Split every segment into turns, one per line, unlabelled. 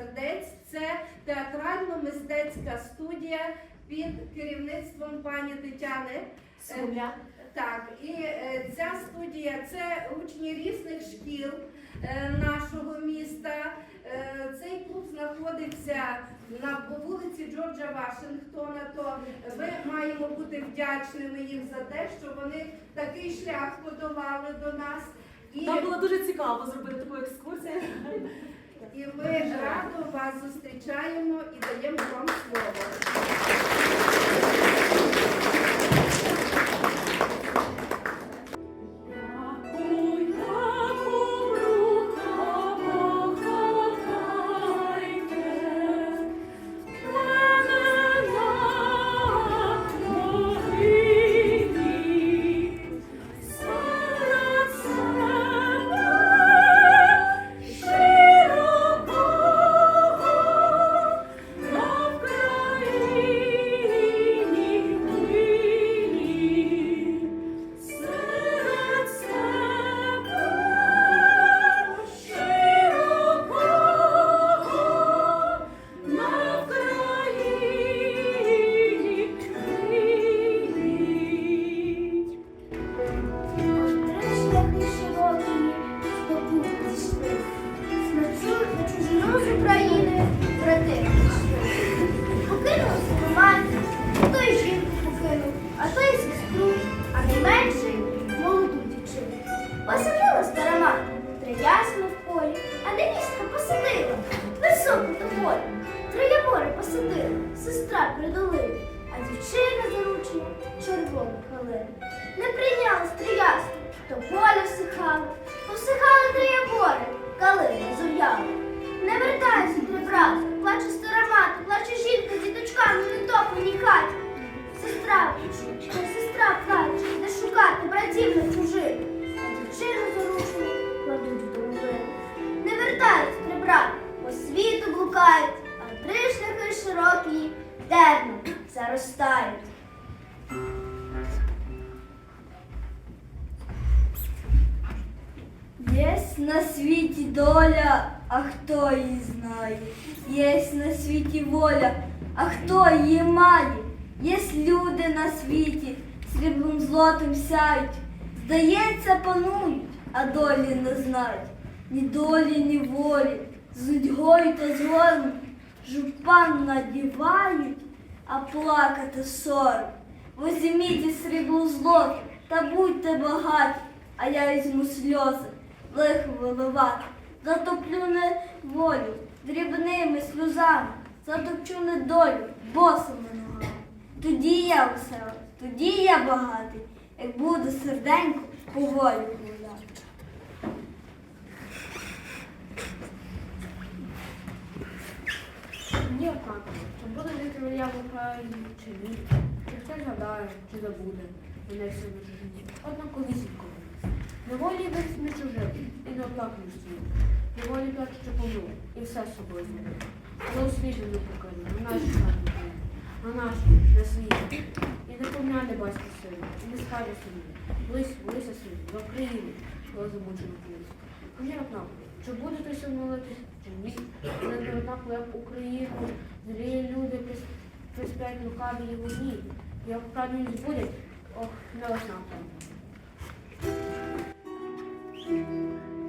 сердець. Це театрально-мистецька студія під керівництвом пані Тетяни.
Сумля.
Так, і е, ця студія це учні різних шкіл е, нашого міста. Е, цей клуб знаходиться на вулиці Джорджа Вашингтона. То ми маємо бути вдячними їм за те, що вони такий шлях подолали до нас. І,
Нам було дуже цікаво зробити таку екскурсію.
І ми радо вас зустрічаємо і даємо вам слово.
на
світі доля, а хто її знає? Єсть на світі воля, а хто її має? Єсть люди на світі, сріблом злотим сяють. Здається, панують, а долі не знають. Ні долі, ні волі, з нудьгою та згорем жупан надівають, а плакати сором. Возьміть і срібло злото та будьте багаті, а я візьму сльози, Лихо виливати, затоплю не волю дрібними сльозами, затопчу недолю босими ногами. Тоді я веселий, тоді я багатий, як буде серденько поволі гуляти.
Ні, чи буде жити я в чи ні, чи хтось згадає, чи забуде мене все на чужині. Однаковісінько. Неволі весь не чужий, і не оплакаєш свій. Неволі плаче, що помру, і все з собою зробив. Але у світі не покину, на наші країни, на наші, на свої. І не помняне батько сину, і не скаже собі. Близь, блися сину, до України, коли замучено колись. Мені однаково, чи буде той син молитись, чи ні. Але не однаково, як Україну, злі люди прис- приспять лукаві і вогні. Як правильно збудять, ох, не однаково.
Espírito.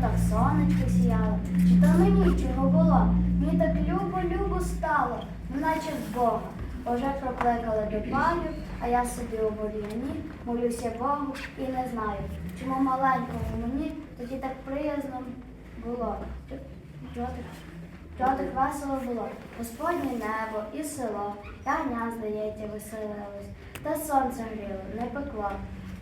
Так сонечко сіяло, чи то мені чого було? Мені так любо-любо стало, наче в Бога. Уже прокликали до палю, а я собі у бур'яні, молюся Богу і не знаю, чому маленькому мені тоді так приязно було. Чого так? Весело було? Господнє небо і село, та гня, здається, веселилось, та сонце гріло, не пекло.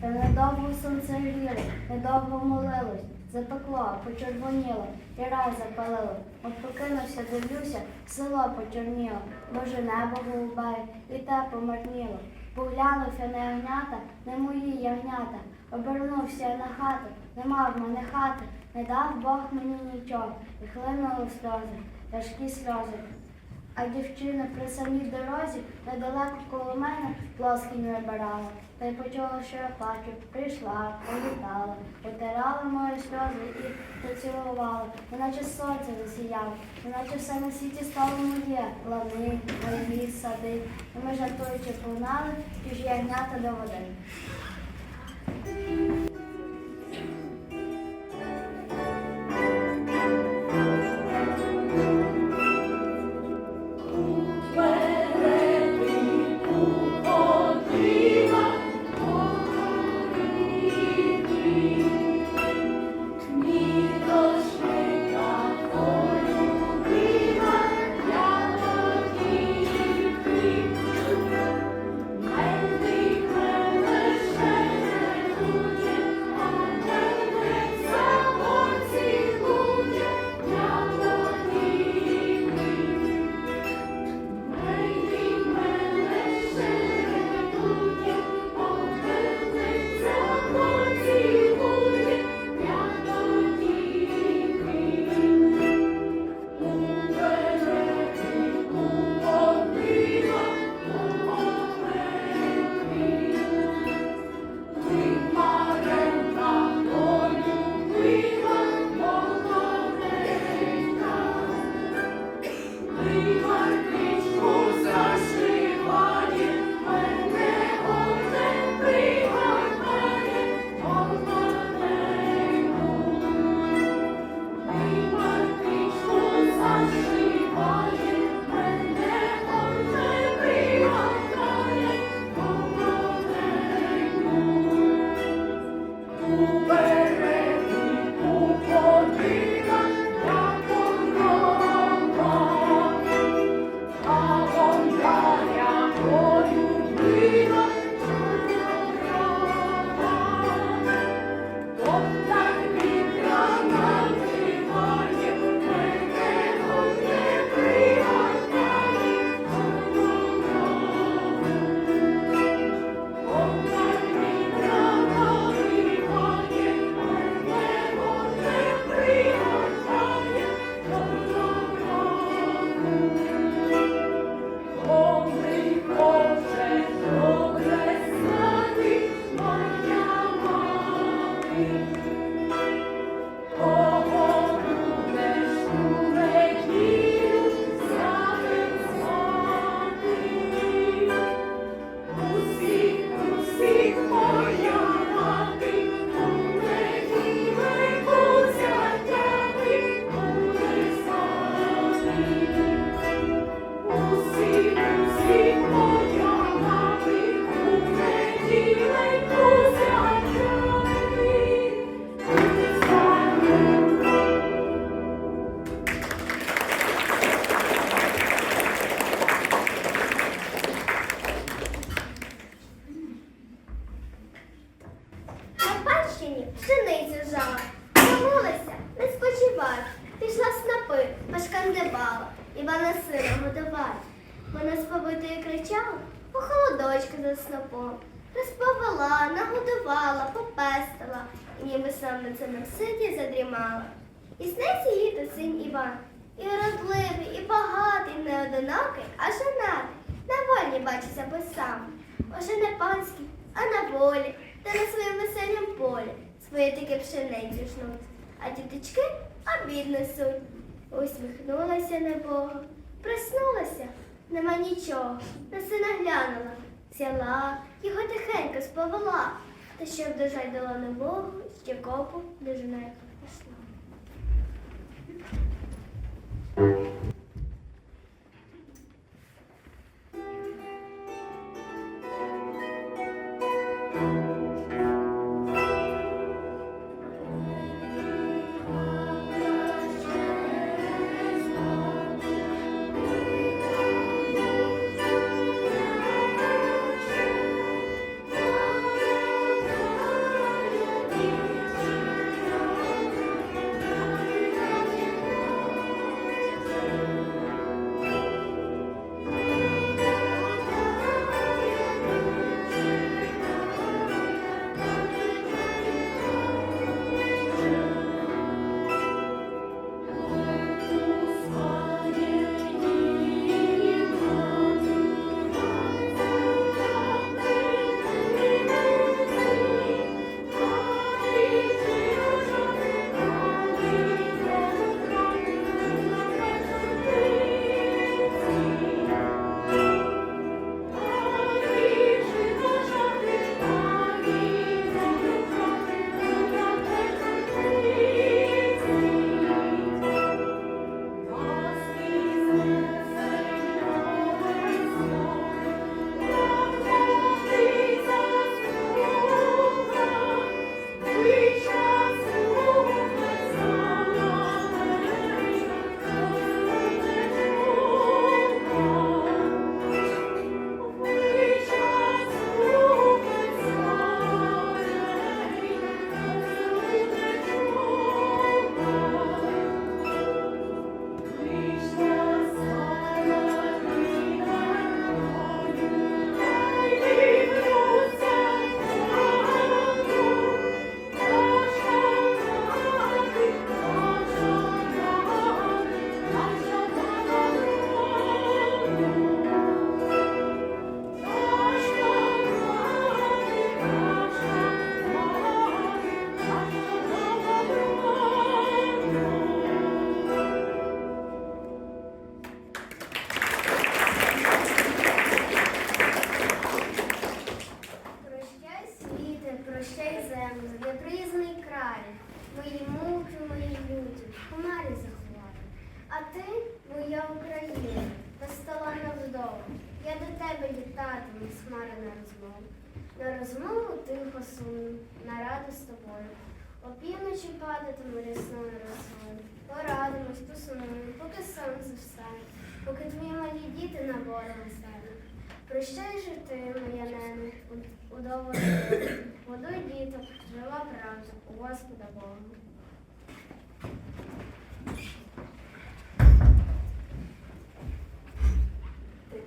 Та недовго сонце гріло, недовго молилось, запекло, почервоніло, і рай запалило. От покинувся, дивлюся, село почорніло, Боже небо голубе, і те помарніло. Поглянув я на ягнята, не мої ягнята, обернувся я на хату, нема в мене хати, не дав Бог мені нічого, і хлинули сльози, тяжкі сльози. А дівчина при самій дорозі недалеко коло мене плоскінь вибирала. Та й почула, що я плачу, прийшла, політала, потирала мої сльози і поцілувала, неначе сонце засіяло, неначе все на світі стало моє, лани, мої сади. І ми жартуючи погнали, чужі ягнята до води.
Несуть. Усміхнулася небога, проснулася, нема нічого, на сина глянула, взяла, його тихенько сповела,
Та щоб дожать дала Богу, ще копу дожина як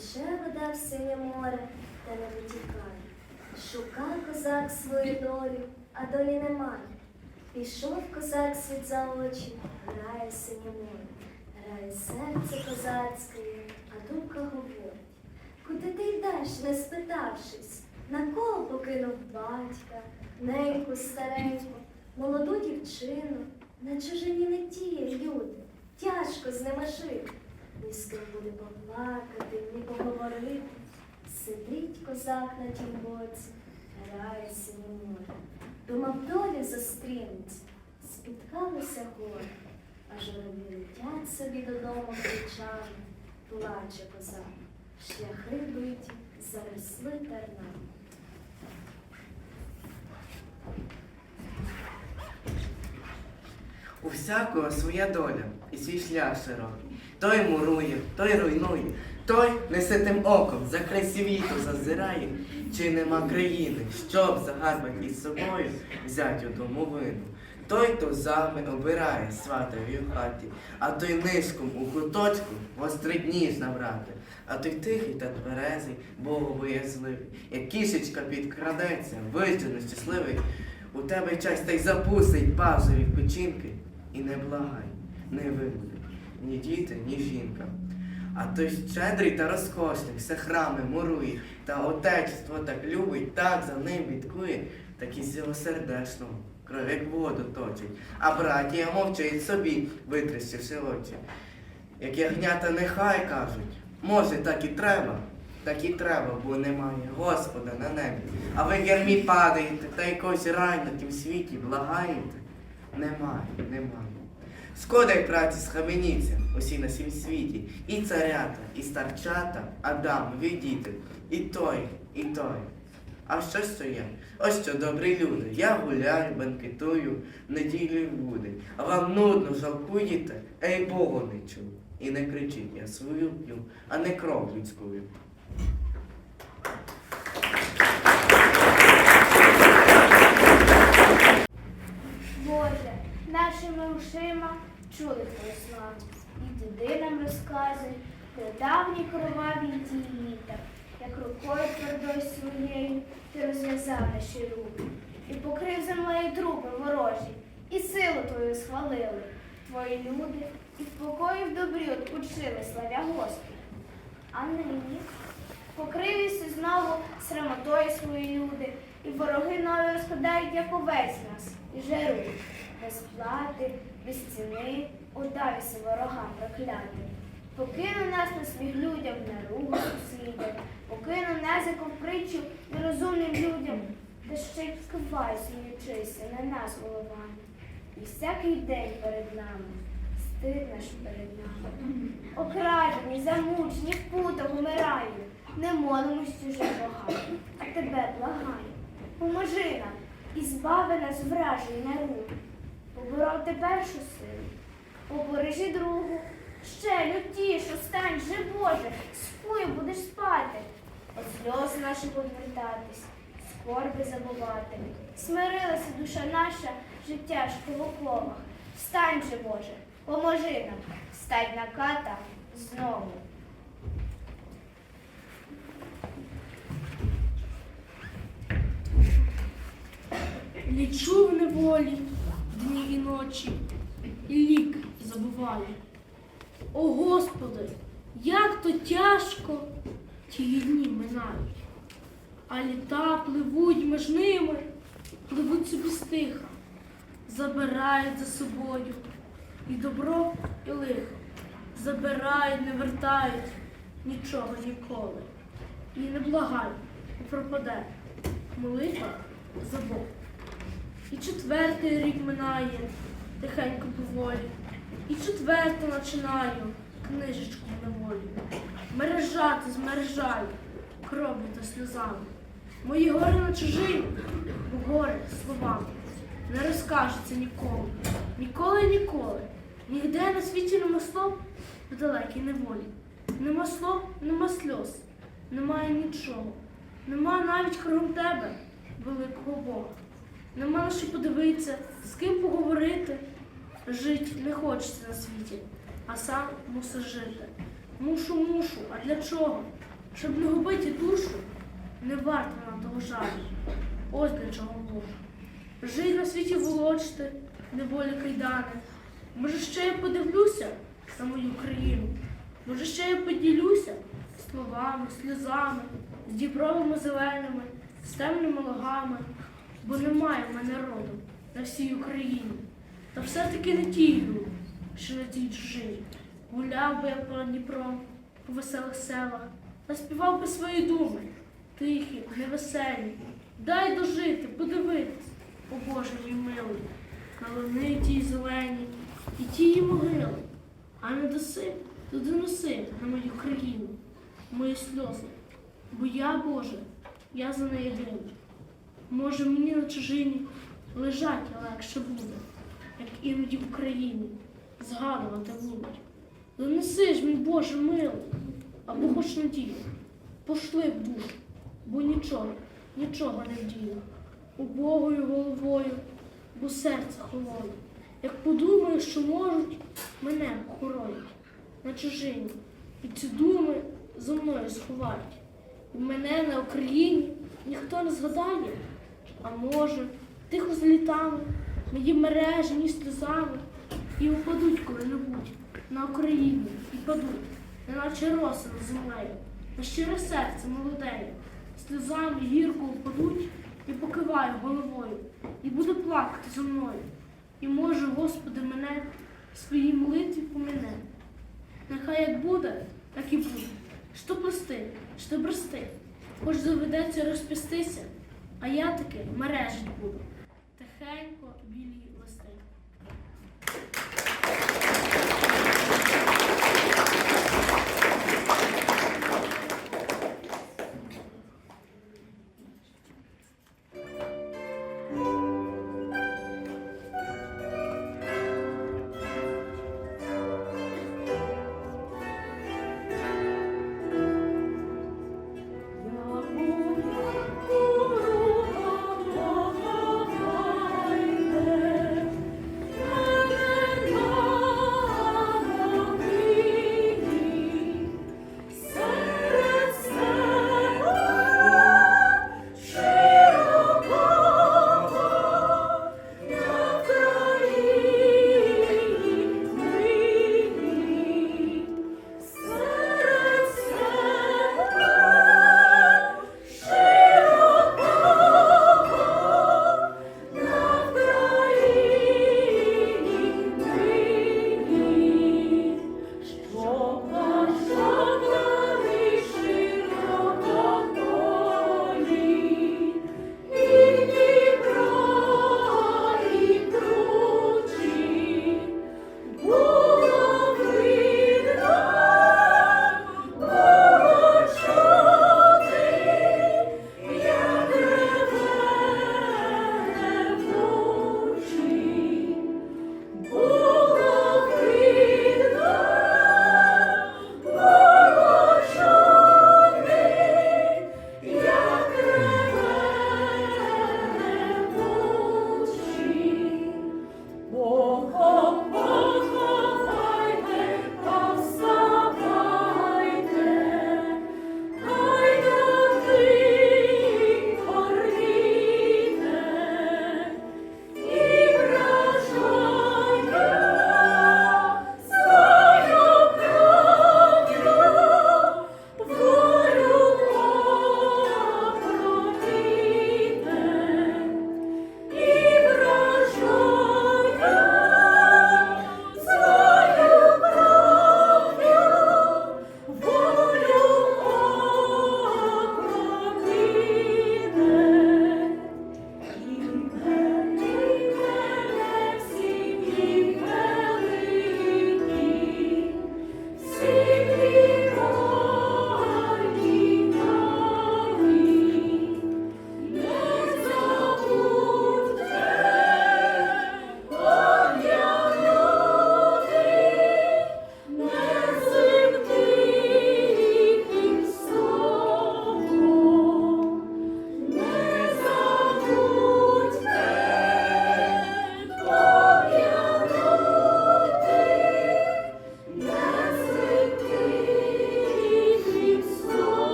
Тече вода в синє море, та не витікає. Шукав козак свою долю, а долі немає. Пішов козак світ за очі, грає синє море, грає серце козацьке, а думка говорить. Куди ти йдеш, не спитавшись, на кого покинув батька, неньку стареньку, молоду дівчину, на чужині не ті люди, тяжко з ними жити. Ні з ким буде поплакати, ні поговорити. Сидить козак на тім боці, грає синє море. Думав, долі зустрінеться, спіткалися гори, аж вони летять собі додому кричами, плаче козак, шляхи биті, заросли тернами.
У всякого своя доля і свій шлях широкий. Той мурує, той руйнує, той несе тим оком, за край світу зазирає, чи нема країни, щоб загарбать із собою взять у домовину. Той тузами обирає сватові в хаті, а той нишком у куточку гострить ніж набрати, а той тихий та тверезий, Богу боязливий, як кішечка підкрадеться, виждено щасливий, у тебе час та й запустить пазові печінки, і не благай, не вимоли, ні діти, ні жінка. А той щедрий та розкошний, все храми мурує, та отечество так любить, так за ним бідкує, так і силосердечно, кров як воду точить, а братія мовчить собі, витріщивши очі. Як ягнята нехай кажуть, може так і треба, Так і треба, бо немає Господа на небі. А ви гермі падаєте та якогось рай на тім світі благаєте? Немає, немає. Скода й праці схаменіться усі на сім світі, і царята, і старчата, Адам, ви діти, і той, і той. А що ж то я? Ось що добрі люди. Я гуляю, банкетую, неділю буде. А вам нудно жалкуєте, ей Богу не чую. І не кричіть, я свою п'ю, а не кров людською.
Боже, нашими ушима чули славу. І туди нам розказують про давні кроваві дії як рукою твердою своєю ти розв'язав наші руки, і покрив землею трупи ворожі, і силу твою схвалили. Твої люди і в покої в добрі откучили, славя Господа. А нині покрився знову срамотою свої люди, і вороги нові розкладають, як овець нас, і жарують. Без плати, без ціни, удався ворогам проклятим. Покинув нас на сміх людям, на ругу сусідям, покинув незиком притчу нерозумним людям, та ще й скивай, сміючися на нас головами. І всякий день перед нами, стид наш перед нами. Окрадені, замучені, в путах умираємо, не молимось чужим богам, а тебе благаємо. Поможи нам і збави нас вражої наруги. Поборов ти першу силу, побережи другу, ще лютішу, стань же, Боже, спою будеш спати, от сльози наші відвертатись, скорби забувати. Смирилася душа наша, життя ж в оковах. Встань же, Боже, поможи нам, встать на ката знову.
Лічу в неволі дні і ночі, і лік забуваю. О Господи, як то тяжко ті дні минають, а літа пливуть між ними, пливуть собі стиха, забирають за собою і добро, і лихо, забирають, не вертають нічого ніколи. І не благай, пропаде молитва за. І четвертий рік минає тихенько поволі. І четверту починаю книжечку на волі. Мережати змережаю кров'ю та сльозами. Мої гори на чужині, бо горе словами. Не розкажеться нікому. Ніколи, ніколи. Нігде на світі нема слов в далекій неволі. Нема слов, нема сльоз, немає нічого. Нема навіть кругом тебе великого Бога. Нема на що подивитися, з ким поговорити. Жить не хочеться на світі, а сам мусиш жити. Мушу, мушу, а для чого? Щоб не губити душу, не варто нам того жалю. Ось для чого мушу. Жить на світі волочити, неволі кайдани. Може, ще я подивлюся на мою країну. Може, ще я поділюся словами, сльозами, з дібровими зеленими, з темними логами бо немає в мене роду на всій Україні. Та все-таки не ті йду, що на тій чужині. Гуляв би я по Дніпром, по веселих селах, та співав би свої думи, тихі, невеселі. Дай дожити, подивитись, о Боже мій милий, на луни тій зелені і тії могили, а не доси, то доноси на мою країну, мої сльози, бо я, Боже, я за неї гину. Може, мені на чужині лежать легше буде, як іноді в Україні згадувати будуть. Донеси ж, мій Боже милий, або хоч надію, пошли в душу, бо нічого, нічого не вдію. Убогою головою, бо серце холоне. Як подумаю, що можуть, мене охоронять на чужині, і ці думи зо мною сховають. І мене на Україні ніхто не згадає. А може, тихо злітами, мої мережі, ні сльозами, і упадуть коли-небудь на Україну і падуть, неначе роси над землею, на щире серце молодеє, сльозами гірко упадуть і покиваю головою, і буде плакати зо мною. І може, Господи, мене в своїй молитві помине. Нехай як буде, так і буде,
що плести, що брести. Хоч доведеться розпістися, а я таки мережить буду. Тихенько білі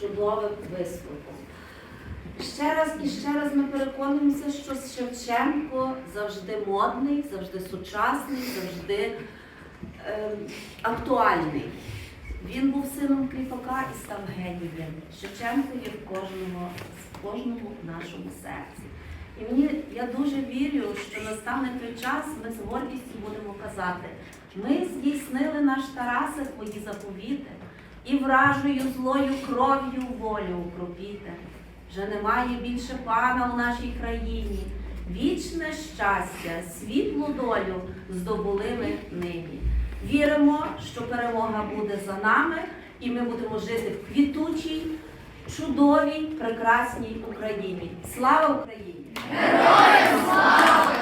чудовим виступом. Ще раз і ще раз ми переконуємося, що Шевченко завжди модний, завжди сучасний, завжди ем, актуальний. Він був сином кріпака і став генієм. Шевченко є в кожному, в кожному нашому серці. І мені я дуже вірю, що настане той час, ми з гордістю будемо казати, ми здійснили наш Тарасе твої заповіти, і вражою злою кров'ю волю укропіте. Вже немає більше пана у нашій країні. Вічне щастя, світлу долю здобули ми нині. Віримо, що перемога буде за нами, і ми будемо жити в квітучій, чудовій, прекрасній Україні. Слава Україні!
Героям слава!